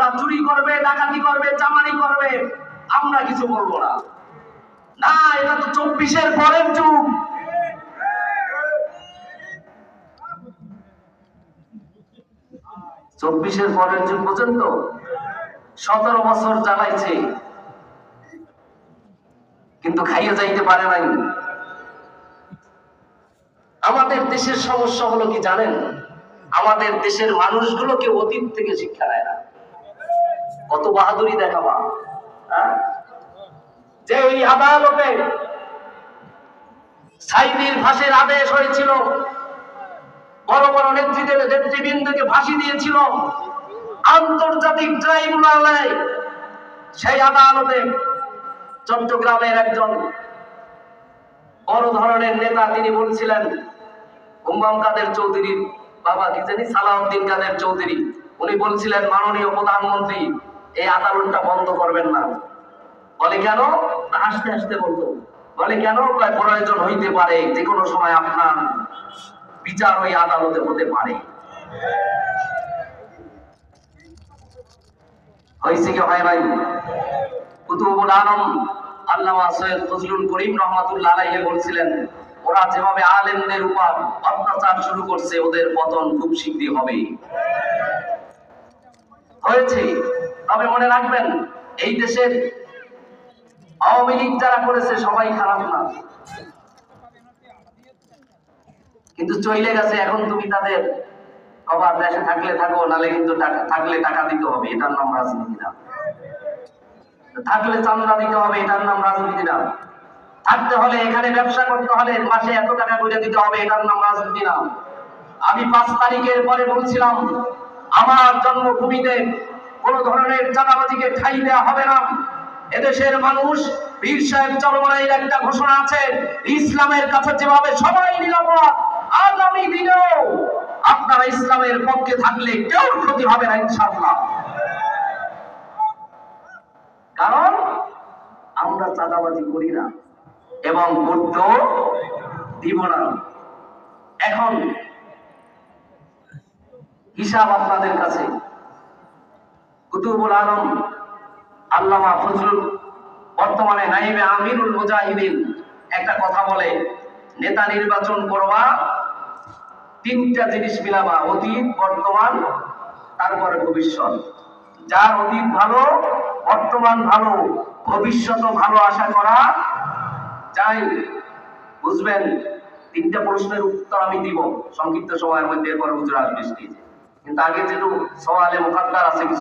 ওরা চুরি করবে, ডাকাতি করবে, চামারি করবে, আমরা কিছু বলব না। না, এটা তো চব্বিশের পরের যুগ। চব্বিশের পরের যুগ পর্যন্ত সতেরো বছর জ্বালাইছে কিন্তু খাইয়ে যাইতে পারে নাই। আমাদের দেশের সমস্যা হলো কি জানেন? আমাদের দেশের মানুষগুলোকে অতীত থেকে শিক্ষা নেয় না। কত বাহাদুরি দেখাবা হ্যাঁ? যে এই আদালতে সাইদির ফাঁসের আদেশ হয়েছিল, বড় বড় নেতৃত্বের নেতৃবৃন্দকে ফাঁসি দিয়েছিল, আন্তর্জাতিক ট্রাইব্যুনালে সেই আদালতে চট্টগ্রামের একজন বড় ধরনের নেতা তিনি বলছিলেন হুম্মাম কাদের চৌধুরীর বাবা কি জানি সালাউদ্দিন কাদের চৌধুরী, উনি বলছিলেন, মাননীয় প্রধানমন্ত্রী এই আদালতটা বন্ধ করবেন না। বলে কেন? না, হাসতে হাসতে বলতো। বলে কেন? প্রয়োজন হইতে পারে যে কোনো সময় আপনার বিচার ওই আদালতে হতে পারে। হয়েছে কি হয় নাই? কুতুবুল আলম আল্লামা সৈয়দ ফজলুল করিম রহমাতুল্লাহ আলাইহি বলছিলেন ওরা যেভাবে আলেমদের উপর অত্যাচার শুরু করছে ওদের পতন খুব শীঘ্রই হবে। হয়েছে। তবে মনে রাখবেন, এই দেশের আওয়ামী লীগ যারা করেছে সবাই খারাপ না। কিন্তু চলে গেছে, এখন তুমি তাদের কবার দেশে থাকলে থাকো, নালে কিন্তু থাকলে টাকা দিতে হবে, এটার নাম রাজনীতি না। থাকলে চান্দা দিতে হবে, এটার নাম রাজনীতি না। থাকতে হলে, এখানে ব্যবসা করতে হলে মাসে এত টাকা করে দিতে হবে, এটার নাম রাজনীতি না। আমি পাঁচ তারিখের পরে বলছিলাম, আমার জন্মভূমিতে কোন ধরনের চাঁদাবাজিকে ঠাই দেওয়া হবে না। এদেশের মানুষ বীর সাহেব চরমনাইয়ের একটা ঘোষণা আছে, ইসলামের কাছে যেভাবে সবাই নিরাপদ আগামী দিনেও আপনারা ইসলামের পক্ষে থাকলে কেউ ক্ষতি হবে না ইনশাআল্লাহ। কারণ আমরা চাঁদাবাজি করি না এবং করতেও দিব না। এখন হিসাব আপনাদের কাছে। কুতুবুল আলম, আল্লামা ফজলুল, বর্তমানে নাইবে আমিরুল মুজাহিদিন। একটা কথা বলে, নেতা নির্বাচন করবা, তিনটা জিনিস মিলাবা, অতীত, বর্তমান, তারপরে ভবিষ্যৎ। যার অতীত ভালো, বর্তমান ভালো ভবিষ্যৎ ভালো আশা করা যায়। বুঝবেন, তিনটা প্রশ্নের উত্তর আমি দিব, সংক্ষিপ্ত সময়ের মধ্যে, এরপর হুজুর আসবে কিন্তু আগে যেহেতু সওয়ালে মোকাদ্দার আছে